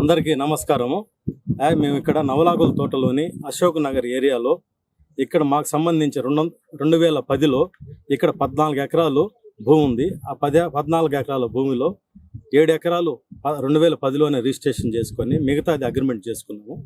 అందరికీ నమస్కారము. మేము ఇక్కడ నవలాగుల తోటలోని అశోక్ నగర్ ఏరియాలో ఇక్కడ మాకు సంబంధించి రెండు రెండు వేల పదిలో ఇక్కడ పద్నాలుగు ఎకరాలు భూమి ఉంది. ఆ పది పద్నాలుగు ఎకరాల భూమిలో ఏడు ఎకరాలు రెండు వేల పదిలోనే రిజిస్ట్రేషన్ చేసుకొని మిగతాది అగ్రిమెంట్ చేసుకున్నాము.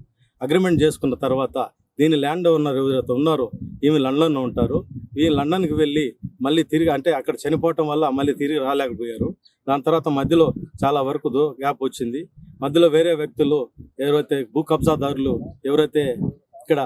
అగ్రిమెంట్ చేసుకున్న తర్వాత దీని ల్యాండ్ ఓనర్ ఎవరైతే ఉన్నారో ఈమె లండన్లో ఉంటారు. ఈ లండన్కి వెళ్ళి మళ్ళీ తిరిగి అంటే అక్కడ చనిపోవటం వల్ల మళ్ళీ తిరిగి రాలేకపోయారు. దాని తర్వాత మధ్యలో చాలా వరకు గ్యాప్ వచ్చింది. మధ్యలో వేరే వ్యక్తులు ఎవరైతే భూ కబ్జాదారులు ఎవరైతే ఇక్కడ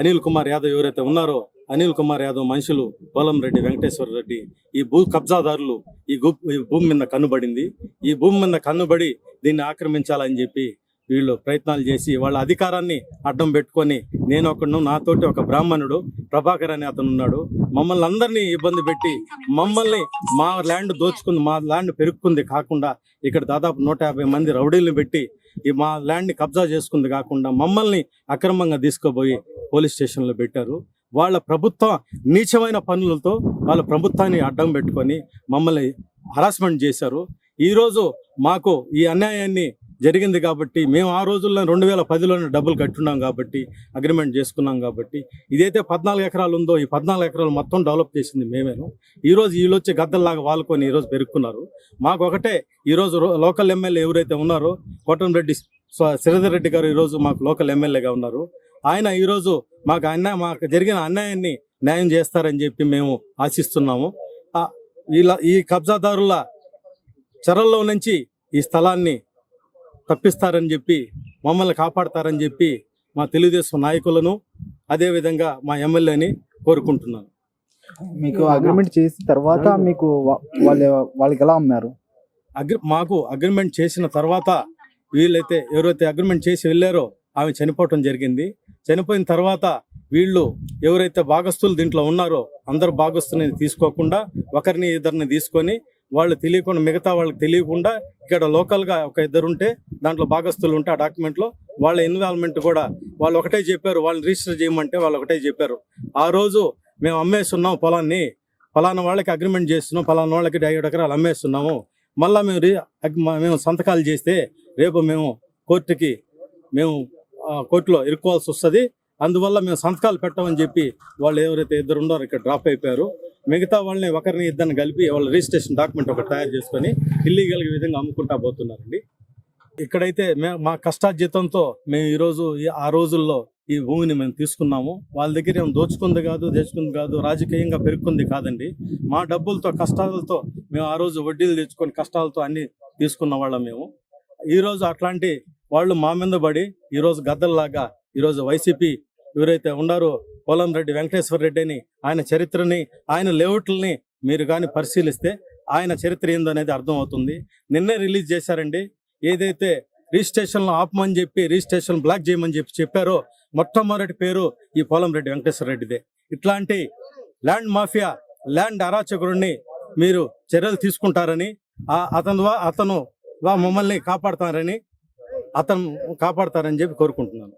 అనిల్ కుమార్ యాదవ్ ఎవరైతే ఉన్నారో అనిల్ కుమార్ యాదవ్ మనుషులు పోలం రెడ్డి వెంకటేశ్వర రెడ్డి ఈ భూ కబ్జాదారులు ఈ ఈ భూమి మీద కన్నుబడింది. ఈ భూమి మీద కన్నుబడి దీన్ని ఆక్రమించాలని చెప్పి వీళ్ళు ప్రయత్నాలు చేసి వాళ్ళ అధికారాన్ని అడ్డం పెట్టుకొని నేను ఒకడు నాతోటి ఒక బ్రాహ్మణుడు ప్రభాకర్ అనే అతను ఉన్నాడు. మమ్మల్ని అందరినీ ఇబ్బంది పెట్టి మమ్మల్ని మా ల్యాండ్ దోచుకుంది మా ల్యాండ్ పెరుక్కుంది కాకుండా ఇక్కడ దాదాపు నూట యాభై మంది రౌడీలను పెట్టి ఈ మా ల్యాండ్ని కబ్జా చేసుకుంది కాకుండా మమ్మల్ని అక్రమంగా తీసుకుపోయి పోలీస్ స్టేషన్లో పెట్టారు. వాళ్ళ ప్రభుత్వ నీచమైన పనులతో వాళ్ళ ప్రభుత్వాన్ని అడ్డం పెట్టుకొని మమ్మల్ని హరాస్మెంట్ చేశారు. ఈరోజు మాకు ఈ అన్యాయాన్ని జరిగింది కాబట్టి మేము ఆ రోజుల్లో రెండు వేల పదిలోనే డబ్బులు కట్టున్నాం కాబట్టి అగ్రిమెంట్ చేసుకున్నాం కాబట్టి ఇదైతే పద్నాలుగు ఎకరాలు ఉందో ఈ పద్నాలుగు ఎకరాలు మొత్తం డెవలప్ చేసింది మేమేను. ఈరోజు వీళ్ళు వచ్చి గద్దల్లాగా వాలుకొని ఈరోజు పెరుక్కున్నారు మాకు ఒకటే ఈరోజు లోకల్ ఎమ్మెల్యే ఎవరైతే ఉన్నారో కోటంరెడ్డి శ్రీధర్ రెడ్డి గారు ఈరోజు మాకు లోకల్ ఎమ్మెల్యేగా ఉన్నారు. ఆయన ఈరోజు మాకు అన్యాయం మాకు జరిగిన అన్యాయాన్ని న్యాయం చేస్తారని చెప్పి మేము ఆశిస్తున్నాము. ఇలా ఈ కబ్జాదారుల చెరల్లో నుంచి ఈ స్థలాన్ని తప్పిస్తారని చెప్పి మమ్మల్ని కాపాడతారని చెప్పి మా తెలుగుదేశం నాయకులను అదేవిధంగా మా ఎమ్మెల్యేని కోరుకుంటున్నాను. మీకు అగ్రిమెంట్ చేసిన తర్వాత మీకు వాళ్ళ వాళ్ళకి ఎలా అమ్మారు? అగ్రి మాకు అగ్రిమెంట్ చేసిన తర్వాత వీళ్ళైతే ఎవరైతే అగ్రిమెంట్ చేసి వెళ్ళారో ఆమె చనిపోవటం జరిగింది. చనిపోయిన తర్వాత వీళ్ళు ఎవరైతే భాగస్తులు దీంట్లో ఉన్నారో అందరు భాగస్తుని తీసుకోకుండా ఒకరిని ఇద్దరిని తీసుకొని వాళ్ళు తెలియకుండా మిగతా వాళ్ళకి తెలియకుండా ఇక్కడ లోకల్గా ఒక ఇద్దరు ఉంటే దాంట్లో భాగస్తులు ఉంటే ఆ డాక్యుమెంట్లో వాళ్ళ ఇన్వాల్వ్మెంట్ కూడా వాళ్ళు ఒకటే చెప్పారు వాళ్ళని రిజిస్టర్ చేయమంటే వాళ్ళు ఒకటే చెప్పారు. ఆ రోజు మేము అమ్మేస్తున్నాం పొలాన్ని ఫలానా వాళ్ళకి అగ్రిమెంట్ చేస్తున్నాం ఫలానా వాళ్ళకి ఐదు ఎకరాలు అమ్మేస్తున్నాము. మళ్ళీ మేము రి- మేము సంతకాలు చేస్తే రేపు మేము కోర్టుకి మేము ఆ, కోర్టులో ఇరుక్కోవాల్సి వస్తుంది. అందువల్ల మేము సంతకాలు పెట్టమని చెప్పి వాళ్ళు ఎవరైతే ఇద్దరు ఉన్నారో ఇక్కడ డ్రాప్ అయిపోయారు. మిగతా వాళ్ళని ఒకరిని ఇద్దరిని కలిపి వాళ్ళ రిజిస్ట్రేషన్ డాక్యుమెంట్ ఒకటి తయారు చేసుకొని ఇల్లీగల్ విధంగా అమ్ముకుంటా పోతున్నారండి. ఇక్కడైతే మేము మా కష్టార్జితంతో మేము ఈరోజు ఈ- ఆ రోజుల్లో ఈ భూమిని మేము తీసుకున్నాము. వాళ్ళ దగ్గర ఏం దోచుకుంది కాదు తెచ్చుకుంది కాదు రాజకీయంగా పెరుక్కుంది కాదండి. మా డబ్బులతో కష్టాలతో మేము ఆ రోజు వడ్డీలు తెచ్చుకొని కష్టాలతో అన్ని తీసుకున్న వాళ్ళం మేము. ఈరోజు అట్లాంటి వాళ్ళు మా మీద పడి ఈరోజు గద్దల్లాగా ఈరోజు వైసీపీ ఎవరైతే ఉన్నారో పోలం రెడ్డి వెంకటేశ్వర రెడ్డి అని ఆయన చరిత్రని ఆయన లేఅవుట్లని మీరు కానీ పరిశీలిస్తే ఆయన చరిత్ర ఏందో అనేది అర్థం అవుతుంది నిన్నే రిలీజ్ చేశారండి. ఏదైతే రిజిస్ట్రేషన్లో ఆపమని చెప్పి రిజిస్ట్రేషన్ బ్లాక్ చేయమని చెప్పి చెప్పారో మొట్టమొదటి పేరు ఈ పోలం రెడ్డి వెంకటేశ్వర రెడ్డిదే. ఇట్లాంటి ల్యాండ్ మాఫియా ల్యాండ్ అరాచకుడిని మీరు చర్యలు తీసుకుంటారని ఆ అతను అతను వా మమ్మల్ని కాపాడతారని అతను కాపాడతారని చెప్పి కోరుకుంటున్నాను.